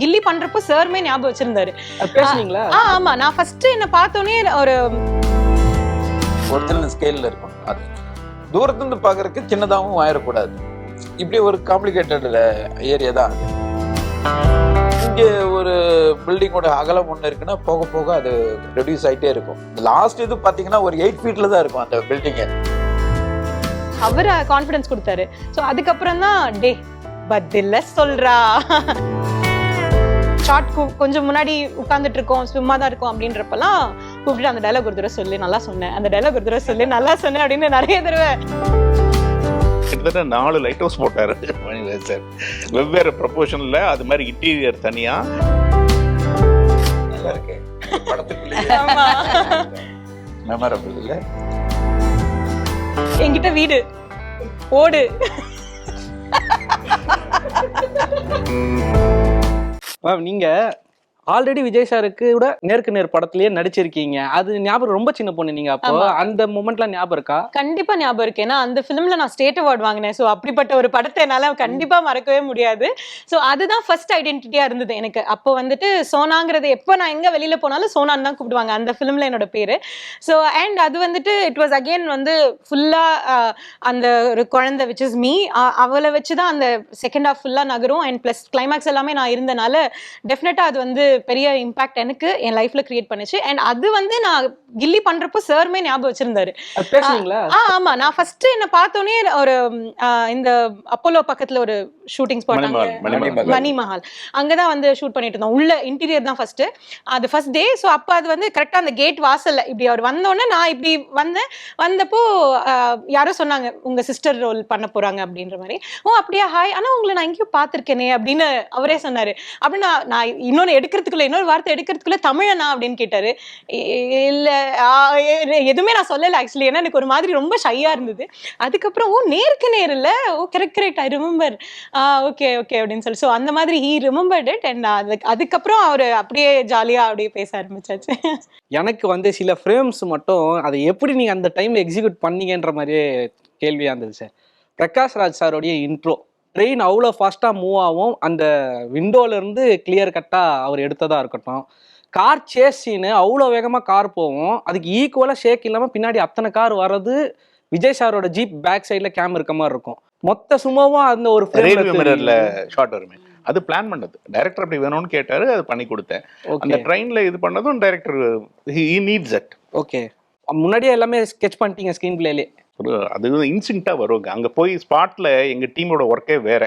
கில்லி பண்றப்போ சார்மே ஞாபகம் வச்சிருந்தாரு. பேசுனீங்களா? ஆ ஆமா. நான் ஃபர்ஸ்ட் என்ன பார்த்தோன்னே ஒரு ஒரிஜினல் ஸ்கேல்ல இருக்கும். அது தூரத்துல இருந்து பாக்குறதுக்கு சின்னதாகவும் ஆயிடக்கூடாது. இப்படி ஒரு காம்ப்ளிகேட்டட் ஏரியா தான் அது. இங்கே ஒரு பில்டிங்கோட அகலம் ஒன்று இருக்குன்னா போக போக அது ரெடியூஸ் ஆயிட்டே இருக்கும். லாஸ்ட் இது பார்த்தீங்கன்னா ஒரு எயிட் ஃபீட்ல தான் இருக்கும் அந்த பில்டிங்கு அவர் கான்ஃபிடன்ஸ் கொடுத்தாரு. ஸோ அதுக்கப்புறம் தான் டே பதில்ல சொல்றா. ஷார்ட் கொஞ்சம் முன்னாடி உட்கார்ந்துட்டு இருக்கோம் சும்மா தான் இருக்கோம் அப்படின்றப்பெல்லாம் கூப்பிட்டு அந்த டைலாக் ஒரு தடவை சொல்லி நல்லா சொன்னேன். அந்த டைலாக் ஒரு தடவை சொல்லி நல்லா சொன்னேன் அப்படின்னு நிறைய தடவை. கிட்டத்தட்ட நாலு லைட் ஹவுஸ் போட்டாரு மணிவேல் சார் வெவ்வேறு ப்ரொபோஷனில் அது மாதிரி இன்டீரியர் தனியா. நல்லா இருக்கு. மெமரபிள் இல்லை? என்கிட்ட வீடு. ஓடு. மேம் நீங்கள் ஆல்ரெடி விஜய் சாருக்கு கூட நேருக்கு நேர் படத்திலேயே நடிச்சிருக்கீங்க. அது ஞாபகம் ரொம்ப சின்ன பொண்ணு நீங்க அப்போ. அந்த மூமெண்ட்லாம் ஞாபகம் இருக்கா? கண்டிப்பா ஞாபகம் இருக்கு. ஏன்னா அந்த ஃபிலிம்ல நான் ஸ்டேட் அவார்ட் வாங்கினேன். ஸோ அப்படிப்பட்ட ஒரு படத்தை என்னால கண்டிப்பா மறக்கவே முடியாது. ஸோ அதுதான் ஃபர்ஸ்ட் ஐடென்டிட்டியா இருந்தது எனக்கு. அப்போ வந்துட்டு சோனாங்கிறது எப்போ நான் எங்க வெளியில போனாலும் சோனான்னு தான் கூப்பிடுவாங்க. அந்த ஃபிலிம்ல என்னோட பேரு. ஸோ அண்ட் அது வந்துட்டு இட் வாஸ் அகெயின் வந்து ஃபுல்லா அந்த ஒரு குழந்தை விச் இஸ் மீ அவளை வச்சு தான் அந்த செகண்ட் ஹாஃப் ஃபுல்லா நகரும். அண்ட் ப்ளஸ் கிளைமேக்ஸ் எல்லாமே நான் இருந்தனால டெஃபினட்டா அது வந்து பெரிய இம்பாக்ட் எனக்கு என் லைஃப்ல கிரியேட் பண்ணுச்சு. அண்ட் அது வந்து நான் கில்லி பண்றப்போ சார்மே ஞாபகம் வச்சிருந்தாரு. ஆ ஆமா. நான் ஃபர்ஸ்ட் என்ன பார்த்தோன்னே ஒரு இந்த அப்போலோ பக்கத்துல ஒரு ஷூட்டிங் ஸ்பாட் அங்க மணி மஹால் அங்கதான் வந்து ஷூட் பண்ணிட்டு இருந்தோம். உள்ள இன்டீரியர் தான் ஃபர்ஸ்ட் அது ஃபர்ஸ்ட் டே ஸோ அப்போ அது வந்து கரெக்டா அந்த கேட் வாசல்ல இப்படி அவர் வந்தோடனே நான் இப்படி வந்தேன். வந்தப்போ யாரோ சொன்னாங்க உங்க சிஸ்டர் ரோல் பண்ண போறாங்க அப்படின்ற மாதிரி. ஓ அப்படியா? ஹாய் ஆனா உங்களை நான் எங்கேயும் பார்த்திருக்கேனே அப்படின்னு அவரே சொன்னாரு. அப்படின்னு நான் நான் இன்னொன்னு எடுக்கிறதுக்குள்ள இன்னொரு வார்த்தை எடுக்கிறதுக்குள்ள தமிழனா அப்படின்னு கேட்டாரு. இல்ல எதுவுமே நான் சொல்லல ஆக்சுவலி ஏன்னா எனக்கு ஒரு மாதிரி ரொம்ப ஷையா இருந்தது. அதுக்கப்புறம் ஓ நேருக்கு நேர் இல்ல. ஓ correct correct I remember okay okay அப்படின்னு சொல்லி. ஸோ அந்த மாதிரி ஹீ ரிமெம்பர்ட் இட் அண்ட் அதுக்கு அதுக்கப்புறம் அவர் அப்படியே ஜாலியாக அப்படியே பேச ஆரம்பிச்சாச்சு. எனக்கு வந்து சில ஃப்ரேம்ஸ் மட்டும் அதை எப்படி நீங்கள் அந்த டைமில் எக்ஸிக்யூட் பண்ணீங்கன்ற மாதிரியே கேள்வியாக இருந்தது சார் பிரகாஷ் ராஜ் சாரோடைய இன்ட்ரோ ட்ரெயின் அவ்வளோ ஃபாஸ்ட்டாக மூவ் ஆகும். அந்த விண்டோலேருந்து கிளியர் கட்டாக அவர் எடுத்ததாக இருக்கட்டும். கார் சேஸ் சீனு அவ்வளோ வேகமாக கார் போகும். அதுக்கு ஈக்குவலாக ஷேக் இல்லாமல் பின்னாடி அத்தனை கார் வர்றது விஜய் சாரோட ஜீப் பேக் சைடில் கேம் இருக்க மாதிரி இருக்கும். மொத்த சும்மாவும் அந்த ஒரு மிரர்ல ஷார்ட் வருமே. அது பிளான் பண்ணது டைரக்டர் அப்படி வேணும்னு கேட்டாரு அது பண்ணி கொடுத்தேன். அந்த ட்ரெயின்ல இது பண்ணதும் director he needs at okay முன்னாடியே எல்லாமே ஸ்கெச் பண்ணிட்டீங்க ஸ்க்ரீன் பிளேலே அது இன்ஸ்டிங்டா வருவாங்க அங்க. போய் ஸ்பாட்ல எங்க டீமோட ஒர்க்கே வேற.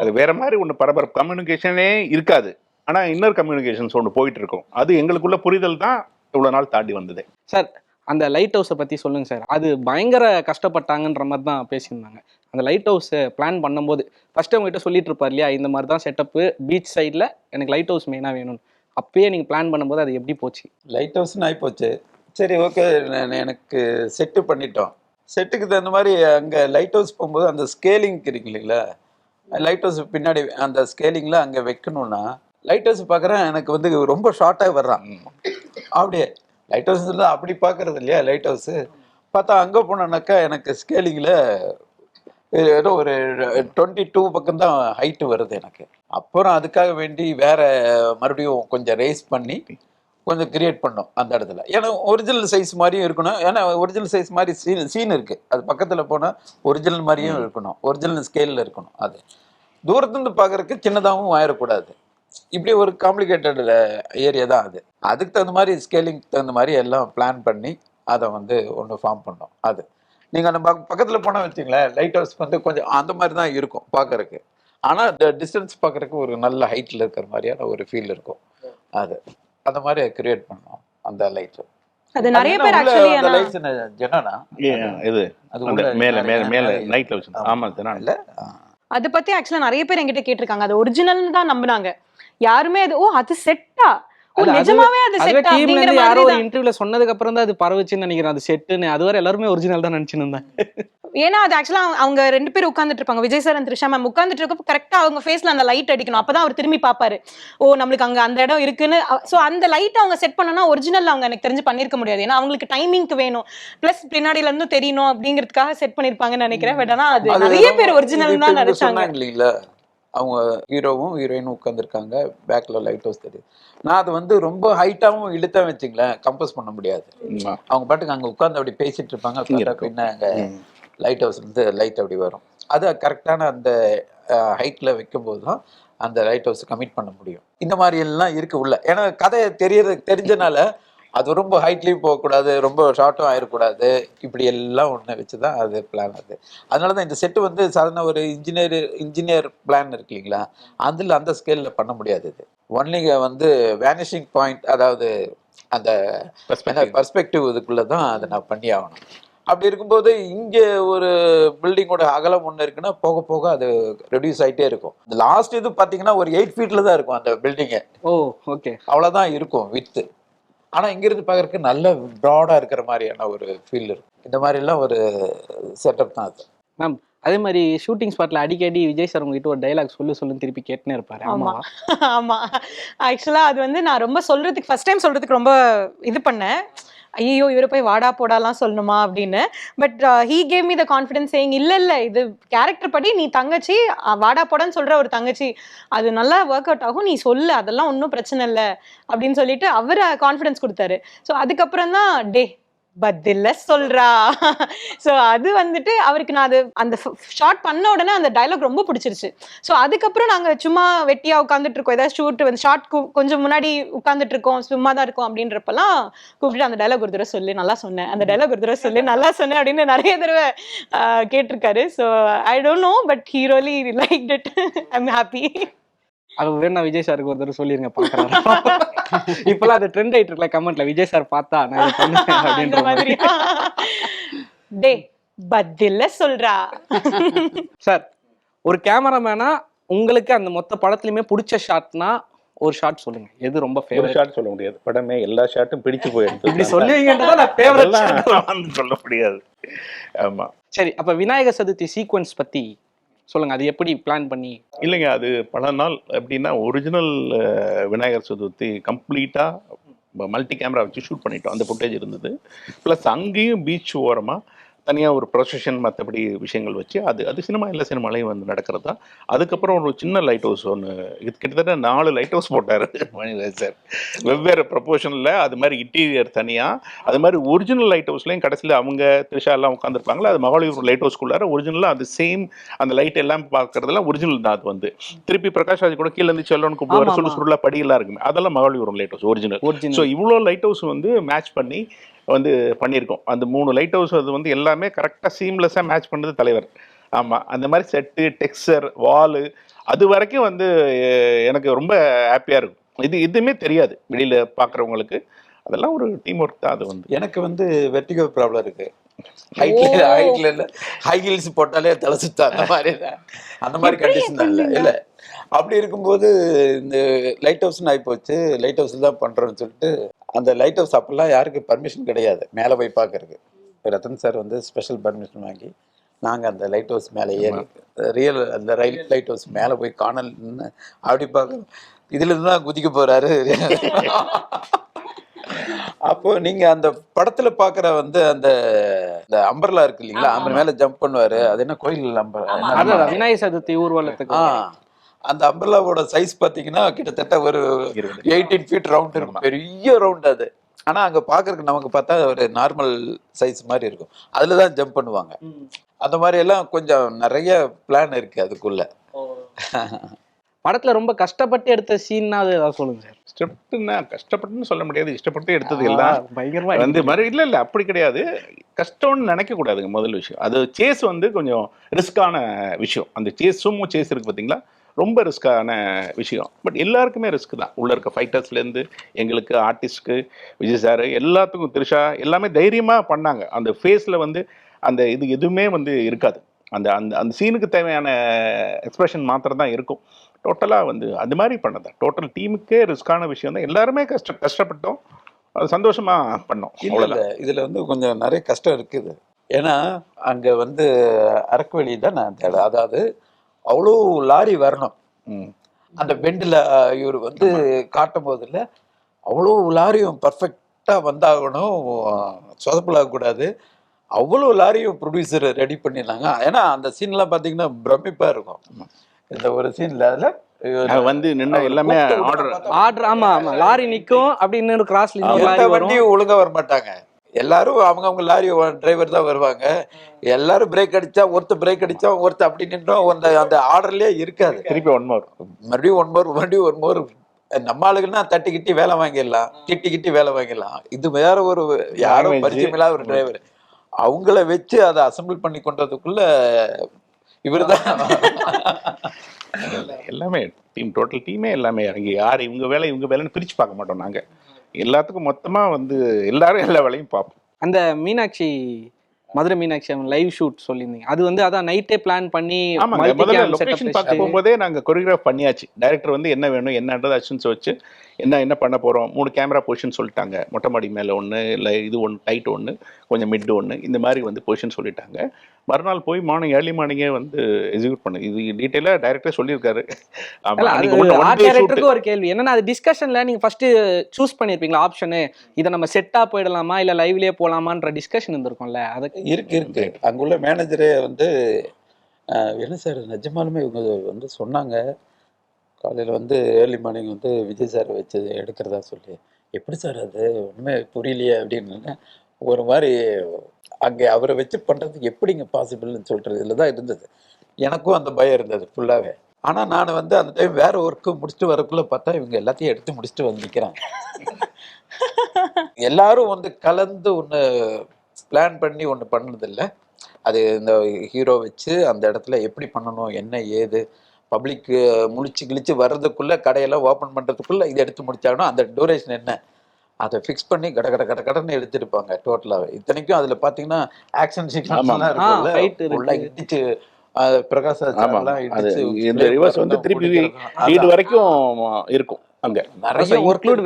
அது வேற மாதிரி ஒன்று பரபரப்பு. கம்யூனிகேஷனே இருக்காது. ஆனா இன்னர் கம்யூனிகேஷன்ஸ் ஒன்று போயிட்டு இருக்கும் அது எங்களுக்குள்ள புரிதல் தான் இவ்வளவு நாள் தாண்டி வந்தது. சார் அந்த லைட் ஹவுஸை பற்றி சொல்லுங்க சார் அது பயங்கர கஷ்டப்பட்டாங்கன்ற மாதிரி தான் பேசியிருந்தாங்க. அந்த லைட் ஹவுஸை பிளான் பண்ணும்போது ஃபர்ஸ்ட் உங்ககிட்ட சொல்லிட்டு இருப்பார் இல்லையா இந்த மாதிரி தான் செட்டப்பு பீச் சைடில் எனக்கு லைட் ஹவுஸ் மெயினாக வேணும்னு. அப்பயே நீங்கள் பிளான் பண்ணும்போது அது எப்படி போச்சு? லைட் ஹவுஸ்னு ஆகிப்போச்சு சரி ஓகே எனக்கு செட்டு பண்ணிட்டோம். செட்டுக்கு தகுந்த மாதிரி அங்கே லைட் ஹவுஸ் போகும்போது அந்த ஸ்கேலிங் இருக்கு இல்லைங்களா லைட் ஹவுஸ் பின்னாடி அந்த ஸ்கேலிங்கில் அங்கே வைக்கணும்னா லைட் ஹவுஸ் பார்க்குறேன் எனக்கு வந்து ரொம்ப ஷார்ட்டாக வர்றான். அப்படியே லைட் ஹவுஸ் அப்படி பார்க்கறது இல்லையா லைட் ஹவுஸு பார்த்தா அங்கே போனோன்னாக்கா எனக்கு ஸ்கேலிங்கில் ஏதோ ஒரு டுவெண்ட்டி டூ பக்கம் தான் ஹைட்டு வருது எனக்கு. அப்புறம் அதுக்காக வேண்டி வேற மறுபடியும் கொஞ்சம் ரேஸ் பண்ணி கொஞ்சம் கிரியேட் பண்ணோம் அந்த இடத்துல. ஏன்னா ஒரிஜினல் சைஸ் மாதிரியும் இருக்கணும். ஏன்னா ஒரிஜினல் சைஸ் மாதிரி சீன் சீன் இருக்கு. அது பக்கத்தில் போனால் ஒரிஜினல் மாதிரியும் இருக்கணும். ஒரிஜினல் ஸ்கேலில் இருக்கணும் அது. தூரத்துலேருந்து பார்க்கறதுக்கு சின்னதாகவும் ஆயிடக்கூடாது இப்படி ஒரு காம்ப்ளிகேட்டட் ஏரியா தான் அது. அதுக்கு தகுந்த மாதிரி ஸ்கேலிங் தகுந்த மாதிரி எல்லாம் பிளான் பண்ணி அதை வந்து ஒன்று ஃபார்ம் பண்ணோம். அது. நீங்கள் அந்த பக்க பக்கத்தில் போனால் வச்சிங்களேன் லைட் ஹவுஸ் வந்து கொஞ்சம் அந்த மாதிரி தான் இருக்கும் பார்க்கறதுக்கு ஆனால் இந்த டிஸ்டன்ஸ் பார்க்கறதுக்கு ஒரு நல்ல ஹைட்டில் இருக்கிற மாதிரியான ஒரு ஃபீல் இருக்கும். அது. அந்த மாதிரி கிரியேட் பண்ணோம் அந்த லைட் அது நிறைய பேர் ஆக்சுவலி அந்த லைட்ஸ் ஜெனா இது. அது மேல மேல மேல நைட்ல வச்சு ஆமா. தினம் இல்ல அதை பத்தி ஆக்சுவலா நிறைய பேர் என்கிட்ட கேட்டிருக்காங்க. அது ஒரிஜினல்னு தான் நம்பினாங்க. யாருமே அது ஓ அது செட்டா நிஜமாவே அது டீம்ல இருந்து யாரோ ஒரு. இன்டர்வியூல சொன்னதுக்கு அப்புறம் தான் அது பரவுச்சுன்னு நினைக்கிறேன். அது செட்டுன்னு அதுவரை எல்லாருமே ஒரிஜினல் தான் நினைச்சுன்னு இருந்தேன். ஏன்னா அது ஆக்சுவலா அவங்க ரெண்டு பேரும் உட்கார்ந்துட்டு இருப்பாங்க. விஜய் சார் த்ரிஷா மேம் உட்கார்ந்துட்டு இருக்கப்போ கரெக்டா அவங்க ஃபேஸ்ல அந்த லைட் அடிக்கணும். அப்பதான் அவர் திரும்பி பாப்பாரு ஓ நம்மளுக்கு அங்க அந்த இடம் இருக்குன்னு. சோ அந்த லைட் அவங்க செட் பண்ணனா ஒரிஜினல் அவங்க எனக்கு தெரிஞ்சு பண்ணிருக்க முடியாது. ஏன்னா அவங்களுக்கு டைமிங்க்கு வேணும். பிளஸ் பின்னாடில இருந்தும் தெரியணும் அப்படிங்கிறதுக்காக செட் பண்ணிருப்பாங்கன்னு நினைக்கிறேன். பட் ஆனா அது நிறைய பேர் ஒரிஜினல் தான் நினைச்சாங்க. அவங்க ஹீரோவும் ஹீரோயினும் உட்காந்துருக்காங்க பேக்கில் லைட் ஹவுஸ் தெரியுது. நான் அது வந்து ரொம்ப ஹைட்டாகவும் இழுத்தா வச்சுங்களேன். கம்போஸ் பண்ண முடியாது. அவங்க பாட்டுக்கு அங்கே உட்காந்து அப்படி பேசிட்டு இருப்பாங்க. பின்ன அங்கே லைட் ஹவுஸ்லேருந்து லைட் அப்படி வரும். அது கரெக்டான அந்த ஹைட்டில் வைக்கும்போது தான் அந்த லைட் ஹவுஸ் கமிட் பண்ண முடியும். இந்த மாதிரி எல்லாம் இருக்கு உள்ள. ஏன்னா கதை தெரியறது தெரிஞ்சனால அது ரொம்ப ஹைட்லேயும் போகக்கூடாது ரொம்ப ஷார்ட்டும் ஆயிடக்கூடாது இப்படி எல்லாம் ஒன்று வச்சு தான் அது பிளான் அது. அதனால தான் இந்த செட்டு வந்து சாதாரண ஒரு இன்ஜினியர் இன்ஜினியர் பிளான் இருக்கு இல்லைங்களா? அதில் அந்த ஸ்கேலில் பண்ண முடியாது இது. ஒன்லி வந்து வேனிஷிங் பாயிண்ட் அதாவது அந்த. பர்ஸ்பெக்டிவ் இதுக்குள்ளே தான் அதை நான் பண்ணி ஆகணும். அப்படி இருக்கும்போது இங்கே ஒரு பில்டிங்கோட அகலம் ஒன்று இருக்குன்னா போக போக அது ரெடியூஸ் ஆகிட்டே இருக்கும். இந்த லாஸ்ட் இது பார்த்தீங்கன்னா ஒரு எயிட் ஃபீட்டில் தான் இருக்கும் அந்த பில்டிங்கு ஓ ஓகே அவ்வளோதான் இருக்கும் வித்து ஆனால் இங்கிருந்து பார்க்கறதுக்கு நல்ல ப்ராடாக இருக்கிற மாதிரியான ஒரு ஃபீல் இருக்கும் இந்த மாதிரிலாம் ஒரு செட்டப் தான் அது. மேம் அதே மாதிரி ஷூட்டிங் ஸ்பாட்ல அடிக்கடி விஜய் சார் உங்ககிட்ட ஒரு டைலாக் சொல்லு சொல்லுன்னு திருப்பி கேட்டுனே இருப்பாரு. ஆமா. ஆமா. ஆமா ஆக்சுவலா அது வந்து நான் ரொம்ப சொல்றதுக்கு ஃபர்ஸ்ட் டைம் சொல்றதுக்கு ரொம்ப இது பண்ணேன். ஐயோ இவரை போய் வாடா போடாலாம் சொல்லணுமா அப்படின்னு. But he gave me the confidence saying இல்லை இல்லை இது கேரக்டர் படி நீ தங்கச்சி வாடா போடான்னு சொல்கிற ஒரு தங்கச்சி. அது நல்லா ஒர்க் அவுட் ஆகும் நீ சொல்லு அதெல்லாம் ஒன்றும் பிரச்சனை இல்லை. அப்படின்னு சொல்லிட்டு அவர் கான்ஃபிடன்ஸ் கொடுத்தாரு. ஸோ அதுக்கப்புறம் தான் டே பதில சொல்றா. ஸோ அது வந்துட்டு அவருக்கு நான் அது அந்த ஷார்ட் பண்ண உடனே அந்த டைலாக் ரொம்ப பிடிச்சிருச்சு. ஸோ அதுக்கப்புறம் நாங்கள் சும்மா வெட்டியா உட்காந்துட்டு இருக்கோம். ஏதாவது ஷூட் வந்து ஷார்ட் கொஞ்சம் முன்னாடி உட்காந்துட்டு இருக்கோம். சும்மா தான் இருக்கோம் அப்படின்றப்பெல்லாம் கூப்பிட்டு அந்த டைலாக் ஒரு தடவை சொல்லி நல்லா சொன்னேன். அந்த டைலாக் ஒரு தடவை சொல்லி நல்லா சொன்னேன் அப்படின்னு நிறைய தடவை கேட்டிருக்காரு. So I don't know but he really like it I'm happy அது வேணா விஜய் சாருக்கு ஒரு தடவை சொல்லிருங்க பாக்குறாரு. இப்பெல்லாம் அது ட்ரெண்ட் ஆயிட்டு இருக்கல கமெண்ட்ல விஜய் சார் பார்த்தா நான் பண்ணுவேன் அப்படின்ற மாதிரி. டே பதில்ல சொல்றா. சார் ஒரு கேமராமேனா உங்களுக்கு அந்த மொத்த படத்துலயுமே பிடிச்ச ஷாட்னா ஒரு ஷாட் சொல்லுங்க. எது ரொம்ப ஃபேவரட் ஷாட் சொல்ல முடியாது. படமே எல்லா ஷாட்டும் பிடிச்சு போயிடுது இப்படி சொல்லுவீங்கன்றதா நான் ஃபேவரட் அதெல்லாம் வந்து சொல்ல முடியாது. ஆமா. சரி அப்ப விநாயகர் சதுர்த்தி சீக்வன்ஸ் பத்தி சொல்லுங்க அது எப்படி பிளான் பண்ணி? இல்லைங்க அது பல நாள் எப்படின்னா ஒரிஜினல் விநாயகர் சதுர்த்தி கம்ப்ளீட்டாக மல்டி கேமரா வச்சு ஷூட் பண்ணிட்டோம். அந்த ஃபுட்டேஜ் இருந்தது. ப்ளஸ் அங்கேயும் பீச் ஓரமாக தனியாக ஒரு ப்ரொசஷன் மற்றபடி விஷயங்கள் வச்சு அது அது சினிமா எல்லா சினிமாலையும் வந்து நடக்கிறது தான். அதுக்கப்புறம் ஒரு சின்ன லைட் ஹவுஸ் ஒன்று இது கிட்டத்தட்ட நாலு லைட் ஹவுஸ் போட்டார் மணிராஜ் சார் வெவ்வேறு ப்ரொபோஷனில் அது மாதிரி இன்டீரியர் தனியாக அது மாதிரி ஒரிஜினல் லைட் ஹவுஸ்லையும் கடைசியில் அவங்க த்ரிஷா எல்லாம் உட்காந்துருப்பாங்களா அது மகாலிபுரம் லைட் ஹவுஸ்க்குள்ளார ஒரிஜினலாக அது சேம் அந்த லைட் எல்லாம் பார்க்கறதெல்லாம் ஒரிஜினல் தான் அது வந்து. திருப்பி பிரகாஷ் ராஜ் கூட கீழே இருந்து செல்லோன்னு கூப்பிடுவார் சுருளா படியெல்லாம் இருக்குமே. அதெல்லாம் Mahabalipuram lighthouse original so இவ்வளோ லைட் ஹவுஸ் வந்து மேட்ச் பண்ணி வந்து பண்ணியிருக்கோம். அந்த மூணு லைட் ஹவுஸ் அது வந்து எல்லாமே கரெக்டாக சீம்லெஸ்ஸாக மேட்ச் பண்ணது தலைவர். ஆமாம் அந்த மாதிரி செட்டு டெக்ஸ்சர் வாலு அது வரைக்கும் வந்து எனக்கு ரொம்ப ஹாப்பியாக இருக்கும். இது எதுவுமே தெரியாது வெளியில் பார்க்குறவங்களுக்கு அதெல்லாம் ஒரு டீம் ஒர்க் தான் அது வந்து. எனக்கு வந்து வெர்டிகோ ப்ராப்ளம் இருக்குது ஹைட்ல ஹைட்ல இல்ல ஹை ஹீல்ஸ் போட்டாலே தலை சுத்தம். அந்த மாதிரி தான். அந்த மாதிரி கண்டிஷன் தான் இல்லை. இல்லை. அப்படி இருக்கும்போது இந்த லைட் ஹவுஸ் ஆகி போச்சு லைட் ஹவுஸ் தான் பண்றோம்னு சொல்லிட்டு அந்த லைட் ஹவுஸ் அப்பெல்லாம் யாருக்கு பர்மிஷன் கிடையாது. மேலே போய் பார்க்கறதுக்கு. ரத்தன் சார் வந்து ஸ்பெஷல் பர்மிஷன் வாங்கி நாங்க அந்த லைட் ஹவுஸ் மேலே ஏறி ரியல் அந்த ரயில் லைட் ஹவுஸ் மேலே போய் காணல் நின்னு அப்படி பார்க்கணும் இதுல இருந்து தான் குதிக்க போறாரு. அப்போ நீங்க அந்த படத்துல பாக்குற வந்து அந்த இந்த அம்பர்லா இருக்கு இல்லைங்களா? அம்பர் மேல ஜம்ப் பண்ணுவாரு. அது என்ன கோயில் அம்பர் அதான் விநாயகர் சதுர்த்தி ஊர்வலத்துக்கு அந்த அம்பர்லாவோட சைஸ் பாத்தீங்கன்னா கிட்டத்தட்ட ஒரு. எயிட்டீன் ஃபீட் ரவுண்ட் இருக்கும். பெரிய ரவுண்ட் அது. ஆனா அங்க பாக்குறதுக்கு நமக்கு பார்த்தா ஒரு நார்மல் சைஸ் மாதிரி இருக்கும். அதுல தான் ஜம்ப் பண்ணுவாங்க. அந்த மாதிரி எல்லாம் கொஞ்சம் நிறைய பிளான் இருக்கு அதுக்குள்ள. படத்துல ரொம்ப கஷ்டப்பட்டு எடுத்த சீன்னா அது ஏதாவது சொல்லுங்க சார். இஷ்டப்பட்டுன்னா கஷ்டப்பட்டுன்னு சொல்ல முடியாது. இஷ்டப்பட்டு எடுத்தது எல்லாம் பயங்கரமா வந்து மாதிரி இல்லை இல்லை அப்படி கிடையாது. கஷ்டம்னு நினைக்க கூடாதுங்க முதல் விஷயம். அது சேஸ் வந்து கொஞ்சம் ரிஸ்கான விஷயம். அந்த சேஸ் சும்மா சேஸ் இருக்கு பார்த்தீங்களா ரொம்ப ரிஸ்கான விஷயம். பட் எல்லாருக்குமே ரிஸ்க் தான். உள்ள இருக்க ஃபைட்டர்ஸ்லேருந்து எங்களுக்கு ஆர்டிஸ்ட்க்கு விஜய் சார் எல்லாத்துக்கும் த்ரிஷா எல்லாமே தைரியமாக பண்ணாங்க. அந்த ஃபேஸில் வந்து அந்த இது எதுவுமே வந்து இருக்காது. அந்த அந்த அந்த சீனுக்கு தேவையான எக்ஸ்பிரஷன் மாத்திரம் தான் இருக்கும். டோட்டலாக வந்து அது மாதிரி பண்ணது. டோட்டல் டீமுக்கே ரிஸ்கான விஷயம் தான். எல்லாருமே கஷ்ட கஷ்டப்பட்டோம். அது சந்தோஷமா பண்ணோம். இல்ல இதுல வந்து கொஞ்சம் நிறைய கஷ்டம் இருக்குது. ஏன்னா அங்க வந்து அரக்குவழி தான் நான் தேட. அதாவது அவ்வளோ லாரி வரணும். அந்த பெண்டில் இவர் வந்து காட்டும் போதில் அவ்வளோ லாரியும் பர்ஃபெக்டாக வந்தாகணும். சொதப்பலாகக்கூடாது. அவ்வளோ லாரியும் ப்ரொடியூசர் ரெடி பண்ணிடலாங்க ஏன்னா அந்த சீன்லாம் பார்த்தீங்கன்னா பிரமிப்பாக இருக்கும். இந்த ஒரு சீன்ல அதுல அது வந்து நின்று எல்லாமே ஆர்டர் ஆர்டர் ஆமா ஆமா. லாரி நிக்கும் அப்படி இன்னொரு கிராஸ்ல எந்த வண்டியும் ஒழுங்கா வர மாட்டாங்க எல்லாரும் அவங்க அவங்க லாரி டிரைவர் தான் வருவாங்க. எல்லாரும் பிரேக் அடிச்சா ஒருத்தர் பிரேக் அடிச்சா ஒருத்தர் அப்படி நின்றோம் அந்த அந்த ஆர்டர்லயே இருக்காது. திருப்பி ஒன் மோர் மறுபடியும் ஒன் மோர் மறுபடியும் ஒன் மோர் நம்ம ஆளுங்கன்னா தட்டி கிட்டி வேலை வாங்கிடலாம். கிட்டி கிட்டி வேலை வாங்கிடலாம். இது வேற ஒரு யாரும். பரிச்சயம் இல்லாத ஒரு டிரைவர் அவங்கள வச்சு அதை அசம்பிள் பண்ணி கொண்டதுக்குள்ள இவர்தான். எல்லாமே டீம் டோட்டல் டீமே எல்லாமே இறங்கி யார் இவங்க வேலை இவங்க வேலைன்னு பிரிச்சு பார்க்க மாட்டோம் நாங்க. எல்லாத்துக்கும் மொத்தமா வந்து எல்லாரும் எல்லா வேலையும் பார்ப்போம். அந்த மீனாட்சி மதுரை மீனாட்சி லைவ் ஷூட் சொல்லியிருந்தீங்க. அது வந்து அதான் நைட்டே பிளான் பண்ணி முதல்ல லொகேஷன் பார்க்க போகும்போதே நாங்க கொரியோகிராஃப் பண்ணியாச்சு. டைரக்டர் வந்து என்ன வேணும் என்னன்றது அச்சன்ஸ் வச்சு என்ன என்ன பண்ண போறோம்? மூணு கேமரா பொசிஷன் சொல்லிட்டாங்க. மொட்டை மாடி மேல ஒன்று இல்லை இது ஒன்று டைட் ஒன்று கொஞ்சம் மிட் ஒன்று இந்த மாதிரி வந்து பொசிஷன் சொல்லிட்டாங்க. மறுநாள் போய் மார்னிங் ஏர்லி மார்னிங்கே வந்து எக்ஸிக்யூட் பண்ணு. இது டீட்டெயிலாக டைரக்டர் சொல்லியிருக்காரு. ஒரு கேள்வி. என்னன்னா அது டிஸ்கஷன்ல நீங்க ஃபர்ஸ்ட் சூஸ் பண்ணிருப்பீங்களா ஆப்ஷனு இதை நம்ம செட்டா போயிடலாமா இல்ல லைவ்லயே போலாமான்ற டிஸ்கஷன் இருந்திருக்கும்ல அதுக்கு இருக்கு இருக்கு. அங்குள்ள மேனேஜரே வந்து என்ன சார் நிஜமாலுமே இவங்க வந்து சொன்னாங்க. காலையில் வந்து ஏர்லி மார்னிங் வந்து விஜய் சார் வச்சு எடுக்கிறதா சொல்லி. எப்படி சார் அது? ஒன்றுமே புரியலையே அப்படின்னு. ஒரு மாதிரி அங்கே அவரை வச்சு பண்ணுறது எப்படிங்க பாசிபிள்னு சொல்கிறதுல தான் இருந்தது. எனக்கும் அந்த பயம் இருந்தது ஃபுல்லாகவே ஆனால் நான் வந்து அந்த டைம் வேற ஒர்க்கு முடிச்சுட்டு வரக்குள்ள பார்த்தா இவங்க எல்லாத்தையும் எடுத்து முடிச்சுட்டு வந்து நிற்கிறாங்க எல்லாரும் வந்து கலந்து ஒன்று பிளான் பண்ணி ஒன்று பண்ணதில்லை. அது இந்த ஹீரோ வச்சு அந்த இடத்துல எப்படி பண்ணணும் என்ன ஏது பப்ளிக்கு முழிச்சு கிழிச்சு வர்றதுக்குள்ள கடையெல்லாம் ஓப்பன் பண்ணுறதுக்குள்ள இதை எடுத்து முடிச்சாங்கன்னா அந்த டூரேஷன் என்ன? அதை ஃபிக்ஸ் பண்ணி கட கட கட கடன்னு எடுத்திருப்பாங்க டோட்டலாகவே இத்தனைக்கும் அதில் பார்த்தீங்கன்னா ஆக்ஷன் அது பிரகாஷ் இந்த ரிவர்ஸ் வந்து திருப்பி லீடு வரைக்கும் இருக்கும் அங்க. நிறைய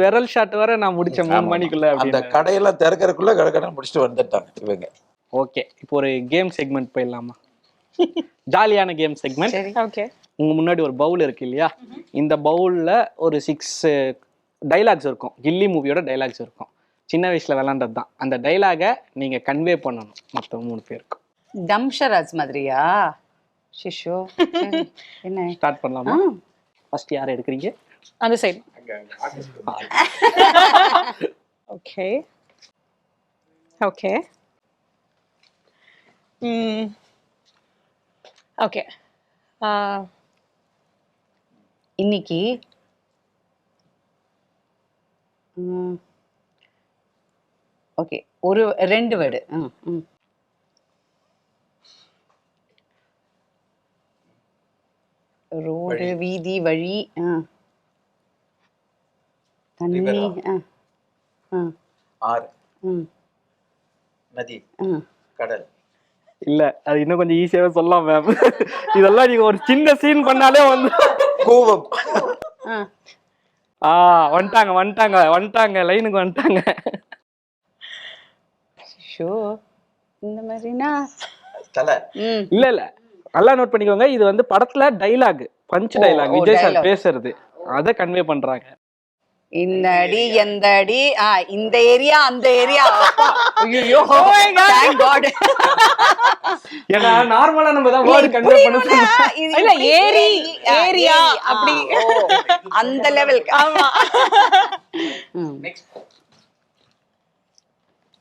விரல் ஷாட் வர நான் முடிச்சேன் மூணு. மணிக்குள்ள அந்த கடையெல்லாம் திறக்கறதுக்குள்ள கட முடிச்சுட்டு வந்துட்டாங்க இவங்க. ஓகே. இப்போ ஒரு கேம் செக்மெண்ட் போயிடலாமா? ஜாலியான கேம் செக்மெண்ட் சரி ஓகே உங்க முன்னாடி ஒரு பவுல் இருக்கு இல்லையா? இந்த பவுல்ல ஒரு சிக்ஸ் டைலாக்ஸ் இருக்கும். கில்லி மூவியோட டைலாக்ஸ் இருக்கும். சின்ன வயசுல விளாண்டது தான். அந்த டைலாகை நீங்க கன்வே பண்ணணும் மற்ற மூணு பேருக்கும் தம்ஷராஜ் மாதிரியா? ஷிஷோ. என்ன? ஸ்டார்ட் பண்ணலாமா? ஃபர்ஸ்ட் யார் எடுக்கிறீங்க? அந்த சைடு ஓகே ஓகே ஓகே இன்னைக்கு ஓகே ஒரு ரெண்டு வேர்டு ரோடு வீதி வழி. தண்ணி River-ஆ? ஆ. ஆ. ஆறு ம். நதி. கடல் இல்ல அது இன்னும் கொஞ்சம் ஈஸியாவே சொல்லலாம் மேம் இதெல்லாம் நீங்க ஒரு சின்ன சீன் பண்ணாலே வந்து கூவம் ஆ. வந்துட்டாங்க வந்துட்டாங்க வந்துட்டாங்க லைனுக்கு வந்துட்டாங்க. ஷோ இந்த மாதிரினா? தலை. இல்ல இல்ல. நல்லா நோட் பண்ணிக்கோங்க இது வந்து படத்துல dialogue punch dialogue Vijay sir. பேசுறது. அதை கன்வே பண்றாங்க. இந்த அடி எந்த அடி ஆ இந்த ஏரியா அந்த ஏரியா ஐயோ தேங்க் காட் ஏன்னா நார்மலா நம்ம தான் வேர்ட் இல்ல, ஏரி, ஏரியா, அப்படி. அந்த லெவல் ஆமா.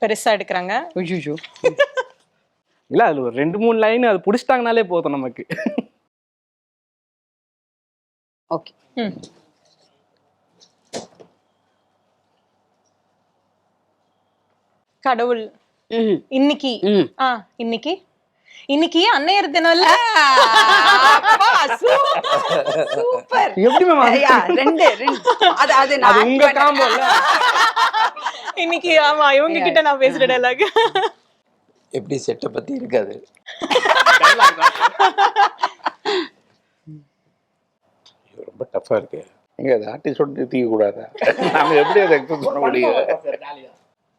பெருசா எடுக்கிறாங்க. ஐயோ இல்ல அது ஒரு ரெண்டு மூணு லைன் அது புடிச்சிட்டாங்கனாலே போதும் நமக்கு. ஓகே கடவுள். இன்னைக்கு. இன்னைக்கு. இன்னைக்கு அன்னையர் தினம் இல்ல சூப்பர். எப்படி மேம் ரெண்டு ரெண்டு. அது அது நான் உங்க காம்போ இல்ல. இன்னைக்கு ஆமா இவங்க கிட்ட நான் பேசுற டைலாக் எப்படி செட்டை பத்தி இருக்காது? ரொம்ப டஃப்பா இருக்கு. எங்க அது ஆர்டிஸ்டோட தீக்க கூடாதா? நாம எப்படி அதை எக்ஸ்பிரஸ் பண்ண முடியும்?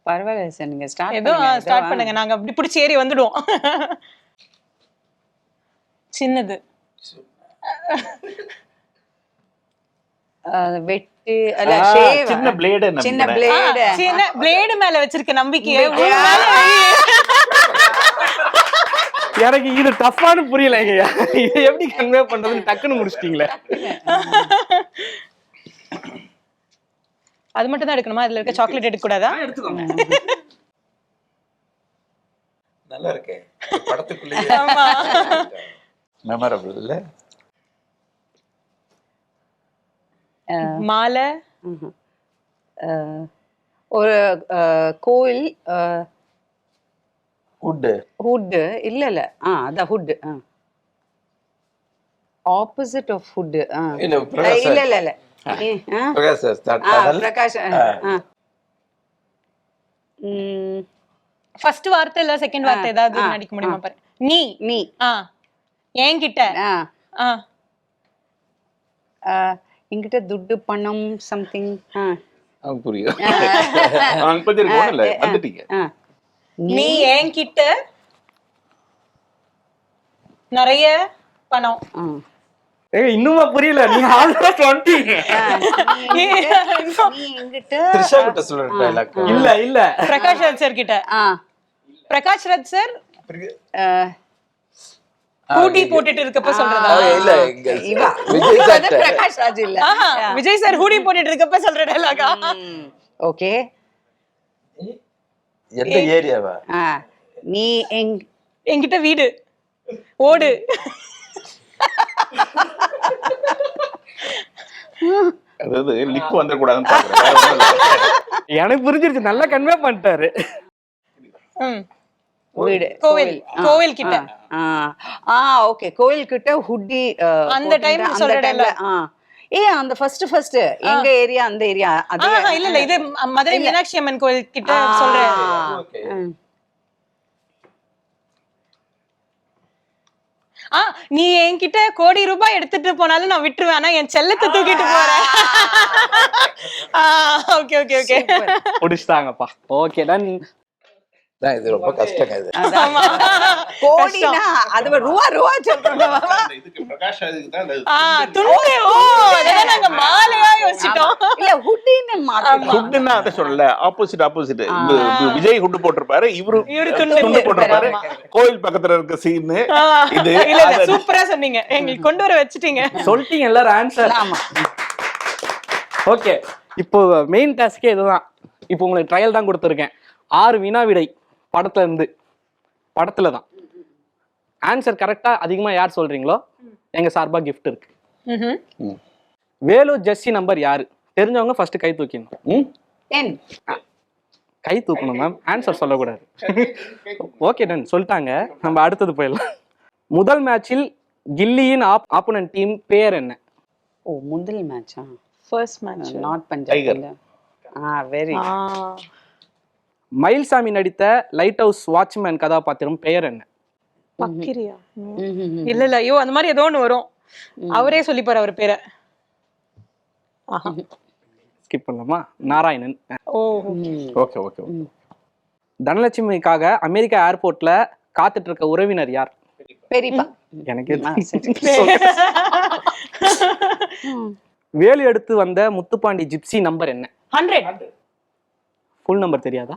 பரவாயில்ல சார். நீங்க ஸ்டார்ட் ஏதோ ஸ்டார்ட் பண்ணுங்க. நாங்க அப்படி பிடிச்சி ஏறி வந்துடுவோம். சின்னது. வெட்டு சின்ன பிளேடு சின்ன பிளேடு சின்ன பிளேடு மேல வச்சிருக்க நம்பிக்கையை. எனக்கு இது டஃப்பானு புரியலைங்கய்யா இது எப்படி கன்வே பண்றதுன்னு டக்குன்னு முடிச்சிட்டீங்களே. அது மட்டும் தான் எடுக்கணுமா? அதுல இருக்க சாக்லேட் எடுக்க கூடாதா எடுத்துக்கோங்க. நல்லா இருக்கே. படத்துக்குள்ளேயே. மெமரபிள் இல்ல மாலை? ஒரு கோயில் உட்டு ஹுட் இல்ல இல்ல. ஆ அதான் ஹுட் ஆப்போசிட் ஆஃப் ஹுட் இல்ல பிரகாஷ் இல்ல இல்ல ஆ? பிரகாஷ் ஃபர்ஸ்ட் வார்த்தை இல்ல செகண்ட் வார்த்தை ஏதாவது நடிக்க முடியுமா பாரு. நீ. நீ. ஆ. என்கிட்ட. ஆ. ஆ. ஆ, என்கிட்ட துட்டு பணம் சம்திங் ஆ, புரியும் நீ என்கிட்ட நிறைய பணம். ஏங்க இன்னுமா புரியல. நீங்க ஆல்ரெடி சொல்லிட்டீங்க. நீ என்கிட்ட த்ரிஷா கிட்ட சொல்ற டைலாக் இல்ல இல்ல. பிரகாஷ் ராஜ் சார் கிட்ட. ஆ. பிரகாஷ் ராஜ் சார் கூட்டி போட்டுட்டு இருக்கப்ப சொல்றதா? இல்ல பிரகாஷ் ராஜ் இல்ல. விஜய் சார் ஹூடி போட்டுட்டு இருக்கப்ப சொல்ற டைலாகா ஓகே. எந்த ஏரியாவா? நீ எங் என்கிட்ட வீடு. ஓடு. அதாவது லிக்கு வந்துடக்கூடாதுன்னு. எனக்கு புரிஞ்சிருச்சு. நல்லா கன்வே பண்ணிட்டாரு. ம். வீடு. கோவில். கோவில். கிட்ட. ஆ. ஆ ஓகே கோயில் கிட்ட ஹுட்டி அந்த time சொல்ற dialogue. ஆ. ஏ அந்த ஃபர்ஸ்ட் ஃபர்ஸ்ட் எங்க ஏரியா அந்த ஏரியா. அதே இல்ல இல்ல. இது ம- மதுரை மீனாட்சி அம்மன் கோயில் கிட்ட சொல்றேன். ஆ நீ என்கிட்ட கோடி ரூபாய் எடுத்துட்டு போனாலும் நான் விட்டுருவேன். ஆனா என் செல்லத்தை தூக்கிட்டு போறேன். Okay okay okay. முடிச்சிட்டாங்கப்பா. ஓகே தான் தான் இது ரொம்ப கஷ்டங்க இது. கோடினா அது ரூபா ரூபா சொல்றோம் சொல்லல. ஆப்போசிட் ஆப்போசிட் விஜய் ஹுட் போட்டிருப்பாரு. இவரு இவரு துண்டு போட்டிருப்பாரு. கோயில் பக்கத்துல இருக்க சீன் இது சூப்பரா சொன்னீங்க. எங்களுக்கு கொண்டு வர வச்சுட்டீங்க. சொல்லிட்டீங்க எல்லாரும் ஆன்சர் ஆமா. ஓகே இப்போ மெயின் டாஸ்கே இதுதான். இப்போ உங்களுக்கு ட்ரையல் தான் கொடுத்துருக்கேன். ஆறு வினா விடை படத்துல இருந்து படத்துல தான் ஆன்சர் கரெக்டா அதிகமா யார் சொல்றீங்களோ எங்க சார்பா gift இருக்கு. வேலு ஜெஸ்ஸி நம்பர் யாரு? தெரிஞ்சவங்க ஃபர்ஸ்ட் கை தூக்கிடணும். ம்? டென் கை தூக்கணும் மேம் ஆன்சர் சொல்லக்கூடாது. ஓகே டன் சொல்லிட்டாங்க. நம்ம அடுத்தது போயிடலாம். முதல் மேட்சில் கில்லியின் ஆப் ஆப்போனன்ட் டீம் பேர் என்ன? ஓ முதல் மேட்சா first match not Punjab ah very Mayilsamy நடித்த லைட் ஹவுஸ் வாட்ச்மேன் கதாபாத்திரம் பெயர் என்ன? பக்கிரியா. இல்ல இல்ல. ஐயோ அந்த மாதிரி ஏதோ ஒண்ணு வரும். அவரே சொல்லிப்பாரு அவர் பேரை. ஸ்கிப் பண்ணலாமா? நாராயணன். ஓகே. ஓகே தனலட்சுமிக்காக அமெரிக்கா ஏர்போர்ட்ல காத்துட்டு இருக்க உறவினர் யார்? பெரியப்பா. எனக்கு. வேலு எடுத்து வந்த முத்துப்பாண்டி ஜிப்சி நம்பர் என்ன? ஹண்ட்ரட் ஃபுல் நம்பர் தெரியாதா?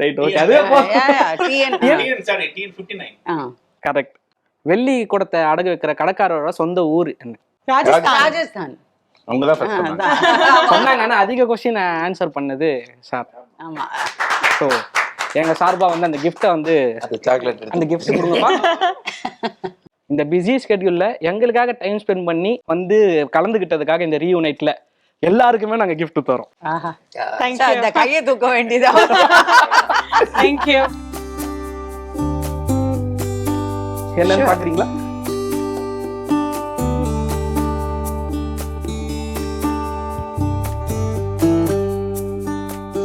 Right okay. ஆ. கரெக்ட் வெள்ளி குடத்தை அடகு வைக்கிற கடைக்காரரோட சொந்த ஊர் என்ன? ராஜஸ்தான். ராஜஸ்தான். அவங்க சொன்னாங்க. ஆனா அதிக கொஸ்டின் ஆன்சர் பண்ணது சார். ஆமா. ஸோ எங்க சார்பா வந்து அந்த கிஃப்ட்டை வந்து அந்த சாக்லேட் அந்த கிஃப்ட் கொடுங்கப்பா. இந்த பிஸி ஸ்கெட்யூல்ல எங்களுக்காக டைம் ஸ்பெண்ட் பண்ணி வந்து கலந்துகிட்டதுக்காக இந்த ரீயூனைட்ல எல்லாருக்குமே நாங்க gift தரோம். அந்த கையை தூக்க வேண்டியதா தேங்க்யூ என்னன்னு பாக்குறீங்களா?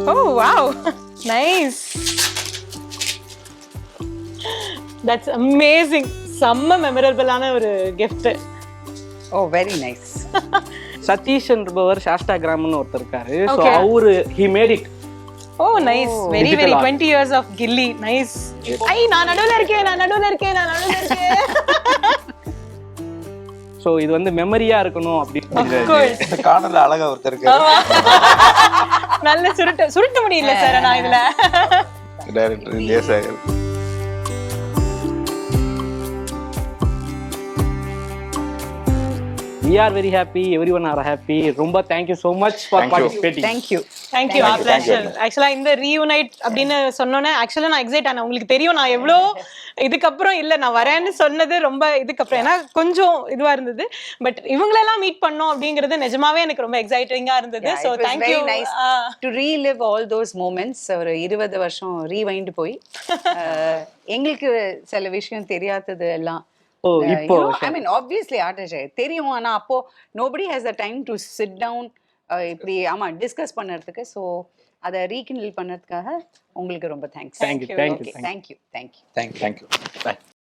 ஓ வாவ் நைஸ் தட்ஸ் அமேசிங் செம்ம மெமரபிளான ஒரு கிஃப்ட் ஓ வெரி நைஸ் சதீஷ் என்பவர் சாஸ்டாகிராம்னு ஒருத்தர் இருக்காரு. ஸோ. அவரு he made it O nice very very. Twenty years of Ghilli nice I நான் நடுவுல இருக்கேன் நான் நடுவுல இருக்கேன் நான் நடுவுல இருக்கேன். ஸோ இது வந்து மெமரியா இருக்கணும் அப்படின்னு காணல அழகா ஒருத்தர் இருக்காரு. நல்ல சுருட்டு சுருட்ட முடியல சார் நான் இதுல. Director we are very happy everyone are happy ரொம்ப thank you so much for Thank you. Participating thank you thank you Thank you, thank you. Pleasure ஆக்சுவலா இந்த ரீயூனைட் அப்படின்னு சொன்னோன்னே ஆக்சுவலா நான் எக்ஸைட் ஆனேன். உங்களுக்கு தெரியும் நான் எவ்வளோ இதுக்கப்புறம் இல்ல நான் வரேன்னு சொன்னது ரொம்ப இதுக்கப்புறம். ஏன்னா கொஞ்சம் இதுவா இருந்தது. பட் இவங்களெல்லாம் மீட் பண்ணோம் அப்படிங்கிறது நிஜமாவே எனக்கு ரொம்ப எக்ஸைட்டிங்கா இருந்தது. So thank you nice to relive all those moments ஒரு இருபது வருஷம் ரீவைண்ட் போய். எங்களுக்கு சில விஷயம் தெரியாதது எல்லாம். இப்போ ஐ மீன் ஆப்வியஸ்லி ஆர்டிஸ்ட் தெரியும். ஆனா அப்போ nobody has the time to sit down இப்படி ஆமா டிஸ்கஸ் பண்ணுறதுக்கு. ஸோ அதை ரீகிண்டில் பண்ணதுக்காக உங்களுக்கு ரொம்ப thanks Thank you, thank you, thank you. Thank you thank you thank you thank you